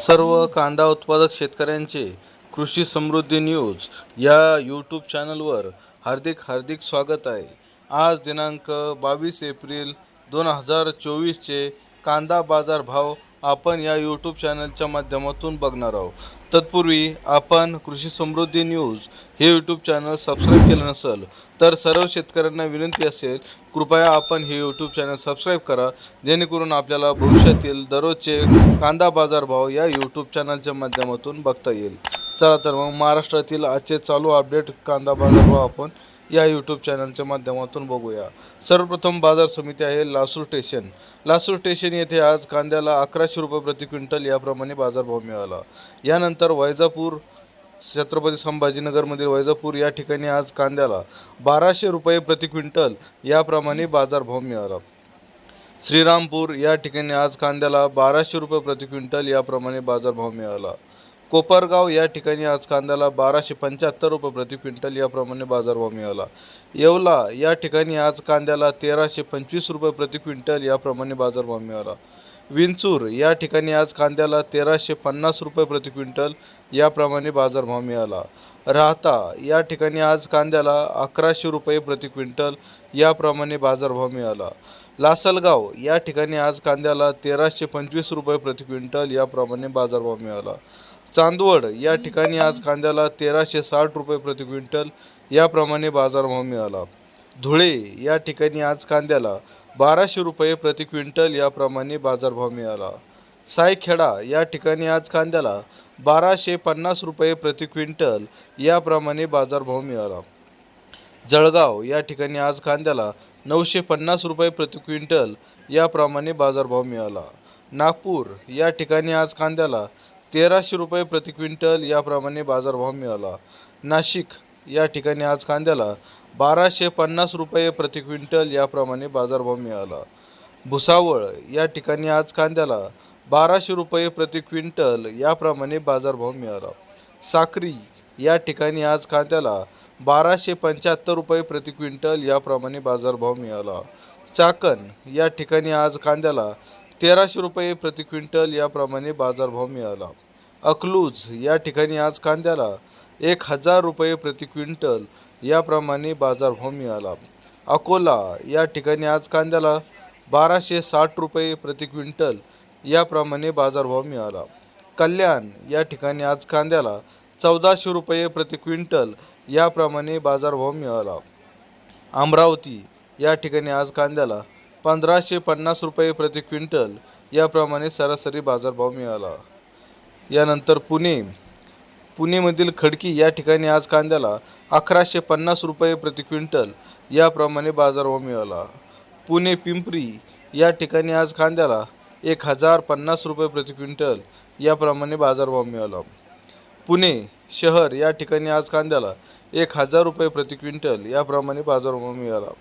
सर्व कांदा उत्पादक शेतकऱ्यांचे कृषी समृद्धी न्यूज या यूट्यूब चॅनलवर हार्दिक हार्दिक स्वागत आहे. आज दिनांक बावीस एप्रिल दोन हजार चोवीसचे कांदा बाजार भाव आपण या यूट्यूब चॅनलच्या माध्यमातून बघणार आहोत. तत्पूर्वी आपण कृषी समृद्धी न्यूज हे यूट्यूब चॅनल सबस्क्राईब केलं नसेल तर सर्व शेतकऱ्यांना विनंती असेल कृपया आपण हे यूट्यूब चॅनल सबस्क्राईब करा जेणेकरून आपल्याला भविष्यातील दररोजचे कांदा बाजारभाव या यूट्यूब चॅनलच्या माध्यमातून बघता येईल. चला तर मग महाराष्ट्रातील आजचे चालू अपडेट कांदा बाजार भाव आपण. या यूट्यूब चॅनलच्या माध्यमातून बघूया. सर्वप्रथम बाजार समिती आहे लासूर स्टेशन लासूर स्टेशन येथे आज कांद्याला अकराशे रुपये प्रति क्विंटल याप्रमाणे बाजारभाव मिळाला. यानंतर वैजापूर छत्रपती संभाजीनगरमधील वैजापूर या ठिकाणी आज कांद्याला बाराशे रुपये प्रति क्विंटल याप्रमाणे बाजारभाव मिळाला. श्रीरामपूर या ठिकाणी आज कांद्याला बाराशे रुपये प्रति क्विंटल याप्रमाणे बाजारभाव मिळाला. कोपरगाव या ठिकाणी आज कांद्याला बाराशे पंच्याहत्तर रुपये प्रति क्विंटल याप्रमाणे बाजारभाव मिळाला. येवला या ठिकाणी आज कांद्याला तेराशे पंचवीस रुपये प्रति क्विंटल याप्रमाणे बाजारभाव मिळाला. विंचूर या ठिकाणी आज कांद्याला तेराशे पन्नास रुपये प्रति क्विंटल याप्रमाणे बाजारभाव मिळाला. राहता या ठिकाणी आज कांद्याला अकराशे रुपये प्रति क्विंटल याप्रमाणे बाजारभाव मिळाला. लासलगाव या ठिकाणी आज कांद्याला तेराशे पंचवीस रुपये प्रति क्विंटल याप्रमाणे बाजारभाव मिळाला. चांदवड या ठिकाणी आज कांद्याला तेराशे साठ रुपये प्रति क्विंटल याप्रमाणे बाजारभाव मिळाला. धुळे या ठिकाणी आज कांद्याला बाराशे रुपये प्रति क्विंटल याप्रमाणे बाजारभाव मिळाला. सायखेडा या ठिकाणी आज कांद्याला बाराशे पन्नास रुपये प्रति क्विंटल याप्रमाणे बाजारभाव मिळाला. जळगाव या ठिकाणी आज कांद्याला नऊशे पन्नास रुपये प्रति क्विंटल याप्रमाणे बाजारभाव मिळाला. नागपूर या ठिकाणी आज कांद्याला तेराशे रुपये प्रति क्विंटल याप्रमाणे बाजारभाव मिळाला. नाशिक या ठिकाणी आज कांद्याला बाराशे पन्नास रुपये प्रति क्विंटल याप्रमाणे बाजारभाव मिळाला. भुसावळ या ठिकाणी आज कांद्याला बाराशे रुपये प्रति क्विंटल याप्रमाणे बाजारभाव मिळाला. साक्री या ठिकाणी आज कांद्याला बाराशे पंच्याहत्तर रुपये प्रति क्विंटल याप्रमाणे बाजारभाव मिळाला. चाकण या ठिकाणी आज कांद्याला तेराशे रुपये प्रति क्विंटल याप्रमाणे बाजारभाव मिळाला. अकलूज या ठिकाणी आज कांद्याला एक हजार रुपये प्रति क्विंटल याप्रमाणे बाजारभाव मिळाला. अकोला या ठिकाणी आज कांद्याला बाराशे साठ रुपये प्रति क्विंटल याप्रमाणे बाजारभाव मिळाला. कल्याण या ठिकाणी आज कांद्याला चौदाशे रुपये प्रति क्विंटल याप्रमाणे बाजारभाव मिळाला. अमरावती या ठिकाणी आज कांद्याला पंधराशे पन्नास रुपये प्रति क्विंटल याप्रमाणे सरासरी बाजारभाव मिळाला. यानंतर पुणे. पुणेमधील खडकी या ठिकाणी आज कांद्याला अकराशे पन्नास रुपये प्रति क्विंटल याप्रमाणे बाजारभाव मिळाला. पुणे पिंपरी या ठिकाणी आज कांद्याला एक हजार पन्नास रुपये प्रति क्विंटल याप्रमाणे बाजारभाव मिळाला. पुणे शहर या ठिकाणी आज कांद्याला एक हजार रुपये प्रति क्विंटल याप्रमाणे बाजारभाव मिळाला.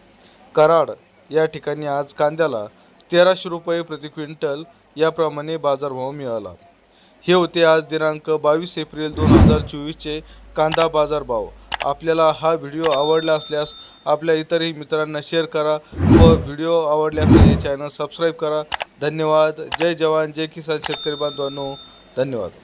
कराड या ठिकाणी आज कांद्याला तेराशे रुपये प्रति क्विंटल याप्रमाणे बाजारभाव मिळाला. हे होते आज दिनांक बावीस एप्रिल दोन हजार चोवीसचे कांदा बाजार भाव. आपल्याला हा व्हिडिओ आवडला असल्यास आपल्या इतरही मित्रांना शेअर करा व व्हिडिओ आवडल्यास हे चॅनल सबस्क्राईब करा. धन्यवाद. जय जवान. जय किसान शेतकरी बांधवांनो. धन्यवाद.